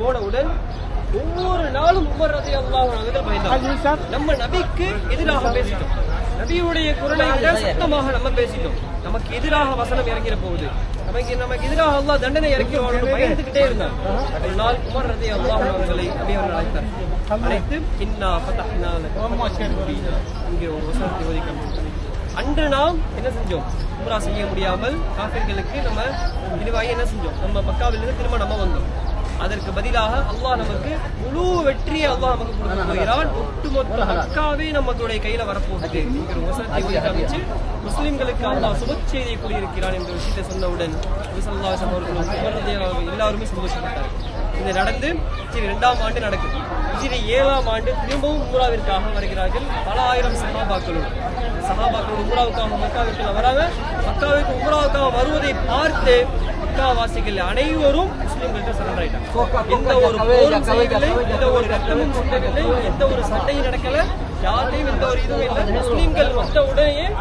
போனவுடன் ஒவ்வொரு நாளும் உமர் ரதி அல்லாஹ் பயந்தார். நம்ம நபிக்கு எதிராக பேசிட்டோம். நபியுடைய குரலை விட சத்தமாக நம்ம பேசிட்டோம். நமக்கு எதிராக வசனம் இறங்கிற போகுது நமக்கு நமக்கு எதிராக அல்லாஹ் தண்டனை இறக்கிறோம் பயந்துகிட்டே இருந்தான். ஒரு நாள் உமர் ரதி அல்லாஹ் அவர்களை நபி அவர்கள் அழைத்தார். அழைத்து இன்னா லக இங்கே ஒரு வசனத்தை காண்பித்தார். அன்று நாம் என்ன செஞ்சோம்? உம்ரா செய்ய முடியாமல் காஃபிர்களுக்கு நம்ம இதுவாகி என்ன செஞ்சோம்? நம்ம மக்காவிலிருந்து திரும்ப நம்ம வந்தோம். அதற்கு பதிலாக அல்லாஹ் நமக்கு முழு வெற்றியை அல்லாஹ் நமக்கு கொடுக்க போகிறான். ஒட்டுமொத்த மக்காவே நம்மளுடைய கையில வரப்போகுது. என்கிற வசனத்தை முஸ்லிம்களுக்கு அல்லாஹ் சுப செய்தியை கூறியிருக்கிறான் என்ற விஷயத்தை சொன்னவுடன் அவர்களும் எல்லாருமே சந்தோஷப்பட்டார் இது நடந்து ஹிஜ்ரி இரண்டாம் ஆண்டு நடக்குது. ஹிஜ்ரி ஏழாம் ஆண்டு திரும்பவும் உம்ராவிற்காக வருகிறார்கள் பல ஆயிரம் சஹாபாக்களும். சஹாபாக்கள் உம்ராவுக்காக மக்காவிற்கு வராங்க மக்காவிற்கு உம்ராவுக்காக வருவதை பார்த்து மக்காவாசிகள் அனைவரும் முஸ்லிம்கள்ட்ட சரண்டர் ஆயிட்டாங்க. எந்த ஒரு போரும் செய்யவில்லை எந்த ஒரு ரத்தமும் சிந்தவில்லை எந்த ஒரு சண்டையும் நடக்கல யார்ட்டையும் எந்த ஒரு இதுவும் இல்லை. முஸ்லிம்கள் வந்த உடனே